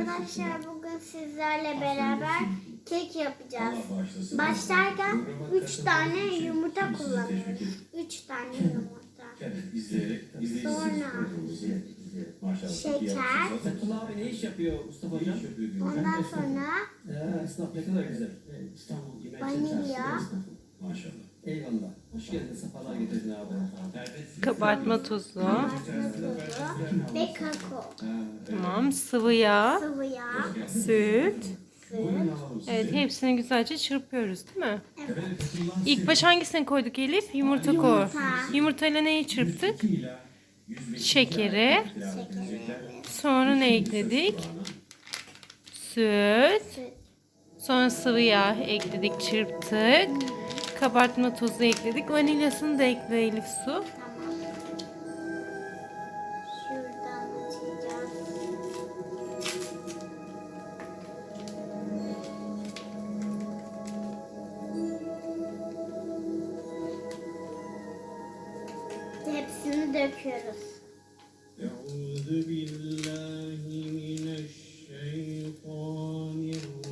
Arkadaşlar bugün sizlerle beraber kek yapacağız. Başlarken 3 tane yumurta kullanıyoruz. 3 tane yumurta. izleyerek, Sonra Maşallah. şeker. Fethullah abi ne iş yapıyor Mustafa Hocam? Ondan sonra Ya esnaf ne kadar güzel. Yemek Vanilya. Maşallah. Eyvallah. Hoş geldin. Sefalar getirdin abi. Kabartma tozu. ve kakao. Tamam. Sıvı yağ. Sıvı yağ, Süt. Evet hepsini güzelce çırpıyoruz değil mi? Evet. İlk baş hangisini koyduk Elif? Yumurta koy. Yumurta. Yumurtayla neyi çırptık? Şekeri. Şekeri. Sonra ne ekledik? Süt. Süt. Sonra sıvı yağ ekledik, çırptık. Kabartma tozu ekledik. Vanilyasını da ekle Elif Su. Hepsini döküyoruz.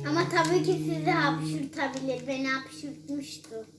Ama tabii ki sizi hapşırtabilir. Beni hapşırtmıştı.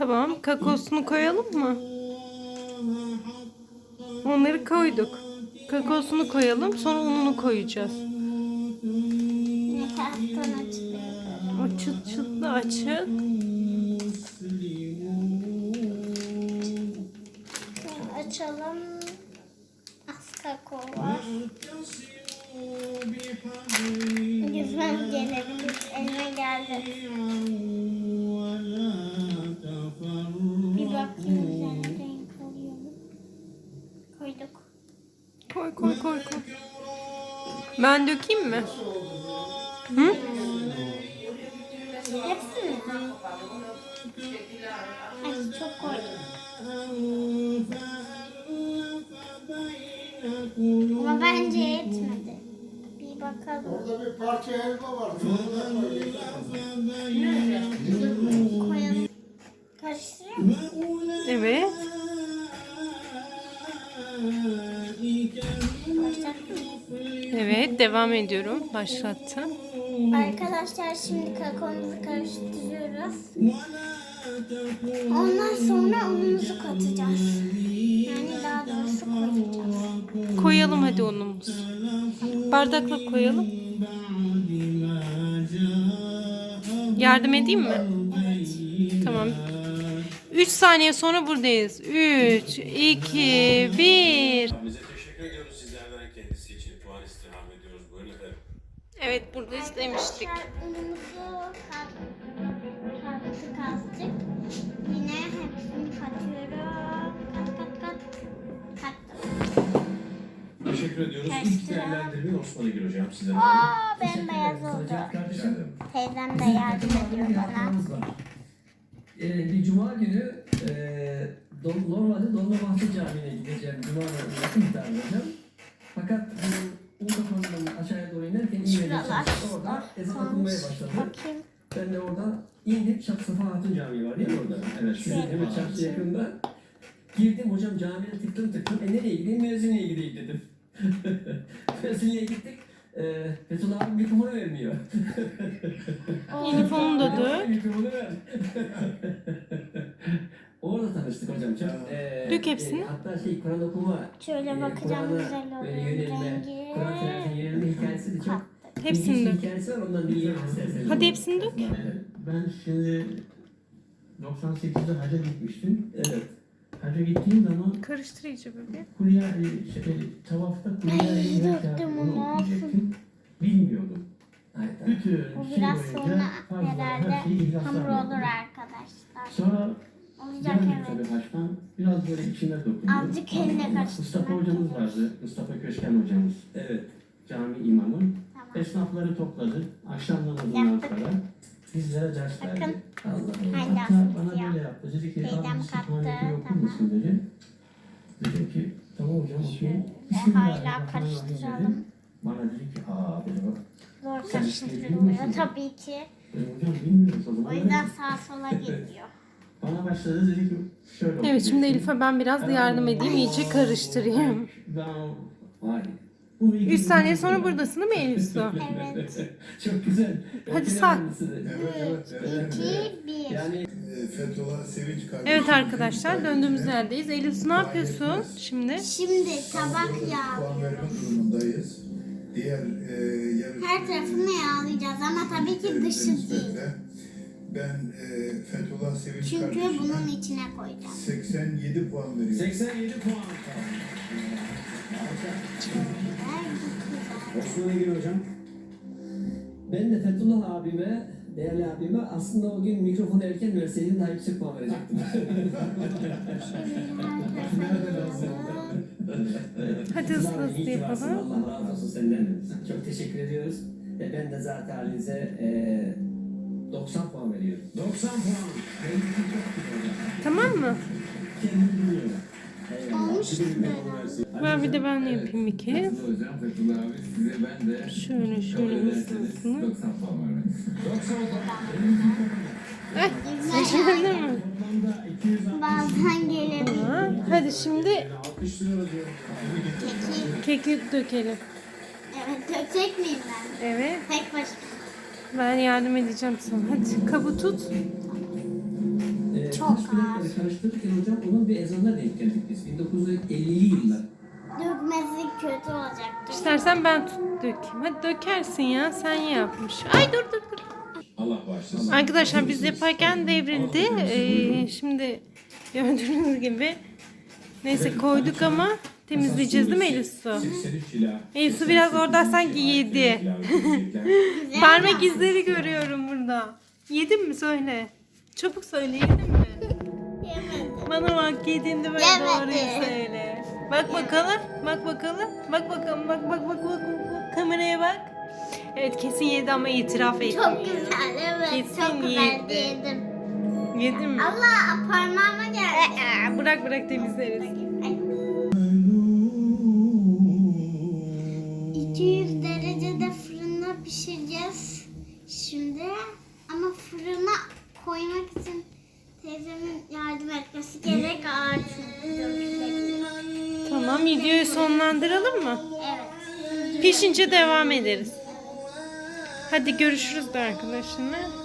Tamam. Kakosunu koyalım mı? Onları koyduk. Kakosunu koyalım. Sonra ununu koyacağız. O çıt çıtlı açık. Açalım. Az kakao var. Yüzmem gelebilir. Elime geldi. Ben dökeyim mi? Hı? Hepsini mi? Ay çok koydum. Ama bence yetmedi. Bir bakalım. Orada bir parça helva var. Koyalım. Evet. Başlattım. Evet devam ediyorum. Başlattım. Arkadaşlar şimdi kakaomuzu karıştırıyoruz. Ondan sonra unumuzu katacağız. Yani daha doğrusu koyacağız. Koyalım hadi unumuzu. Bardakla koyalım. Yardım edeyim mi? Tamam. 3 saniye sonra buradayız. 3, 2, 1. Evet unumuzu. Yine hepsini katıyorum. Kat kat kat. Kattım. Teşekkür ediyoruz. İlk değerlendirmeyi Osman Gül hocam sizden. Aa bembeyaz oldu. Rica ederim. Teyzem de yardım ediyor bana. Ee, bir cuma günü e, normalde Dolmabahçe Camii'ne gideceğim. Cuma günü yakın bir. Fakat bu Uludağ'ın aşağıya doğru inerken iyi Şuralar. Orada ezan okunmaya başladı. Bakayım. Ben de orada indim. Şah Safa Hatun Camii var mi orada? Evet. Sizin hemen çarşı yakında. Girdim hocam camiye tıktım tıktım. E nereye gideyim? Müezzinliğe gideyim dedim. Müezzinliğe gittik. E, Fethullah abi mikrofonu vermiyor. Uniformu da dök. Mikrofonu ver. Tanıştık hocam. Çok, e, Dök hepsini. e, hatta şey Kur'an okuma. Şöyle e, bakacağım Kur'an'a güzel böyle oluyor. yönelme. Kur'an Rengi. yönelme hikayesi de çok. Hepsini dök. hikayesi var. Ondan dinleyelim isterseniz. Hadi hepsini dök. Ben şimdi 98'de hacca gitmiştim. Evet. Hacca gittiğim zaman Karıştır iyice bebeğim. Kulya, e, şey, tavafta Ay, kulya inmek döktüm onu, Onu. Bilmiyordum. Hayda. Bütün Bu şey biraz boyunca sonra fazla herhalde her şeyi ihlasla hamur olur arkadaşlar. Sonra Olacak evet. haçtan. Biraz böyle içime dokundu. Azıcık eline kaçtı. Mustafa hocamız vardı. Mustafa Köşken hocamız. Evet. cami imamı. Tamam. Esnafları topladı. Akşam namazından Yaptık. sonra bizlere ders verdi. Bakın. Allah'ım. Haydi Hatta aslında bana ya. böyle yaptı. Dedi ki kaptı, Sübhaneke'yi okur tamam. musun dedi. Dedim ki tamam hocam. Şöyle hala Bismillahirrahmanirrahim karıştıralım. Bana dedi ki aa dedi bak. Zor Sen karıştırılıyor biliyor musun? tabii ki. Dedim hocam bilmiyoruz o zaman. O yüzden sağa sola gidiyor. Bana başladı dedi ki şöyle Evet şimdi. Elif'e ben biraz da yardım edeyim iyice karıştırayım. 3 saniye sonra buradasın değil mi Elif Su? Evet. Çok güzel. Hadi say. Evet, evet. İki, bir. Yani E, Fethullah Sevinç kardeşim. Evet arkadaşlar döndüğümüz yerdeyiz. Elif Su ne yapıyorsun şimdi? Şimdi tabak Puan yağlıyoruz. verme durumundayız. Diğer e, yarışmacı- Her tarafını yağlayacağız ama tabii ki dışı değil. nispetle Ben e, Sevinç Çünkü kardeşime bunun içine koyacağız. 87 puan veriyorum. 87 puan. Osman'a gir hocam. Ben de Fethullah abime, değerli abime aslında o gün mikrofonu erken verseydim daha yüksek puan verecektim. Hadi hızlı hızlı yapalım. Allah razı olsun senden. Çok teşekkür ediyoruz. Ve ben de zaten halinize e, 90 puan veriyorum. 90 puan. Tamam mı? Ver bir de ben yapayım bir kez. Hocam Fethullah abi size ben de Şöyle şöyle hızlı. 90 puan vermek istiyorum. Seçildin mi? Toplamda 260 Bazen gelebilir. Hadi şimdi keki dökelim. Evet dökecek miyim ben? Evet. Tek başıma. Ben yardım edeceğim sana. Hadi kabı tut. E, Çok bilekleri karıştırırken hocam onun bir ezanına denk geldik biz. 1950'li yıllar. Dökmesi kötü olacaktır. İstersen ben tut dökeyim. Hadi dökersin ya. Sen yapmış. Ay dur dur dur. Allah bağışlasın. Arkadaşlar biz yaparken devrildi. Ee, şimdi gördüğünüz gibi neyse koyduk ama temizleyeceğiz değil mi Elif Su? 83 ila. Elif Su biraz orada sanki yedi. Parmak izleri görüyorum burada. Yedin mi söyle. Çabuk söyle yedin mi? Yemedim. Bana bak yediğinde böyle Yemedi. doğruyu söyle. Bak bakalım. Bak bakalım. Bak bakalım. Bak bak bak bak. bak. Kameraya bak. Evet kesin yedi ama itiraf etmiyor. Çok güzel evet. Kesin çok güzel yedi. yedim. Yedin mi? Allah parmağıma geldi. Aa, bırak bırak temizleriz. Ay. Tamam videoyu sonlandıralım mı? Evet. Pişince devam ederiz. Hadi görüşürüz de arkadaşlar.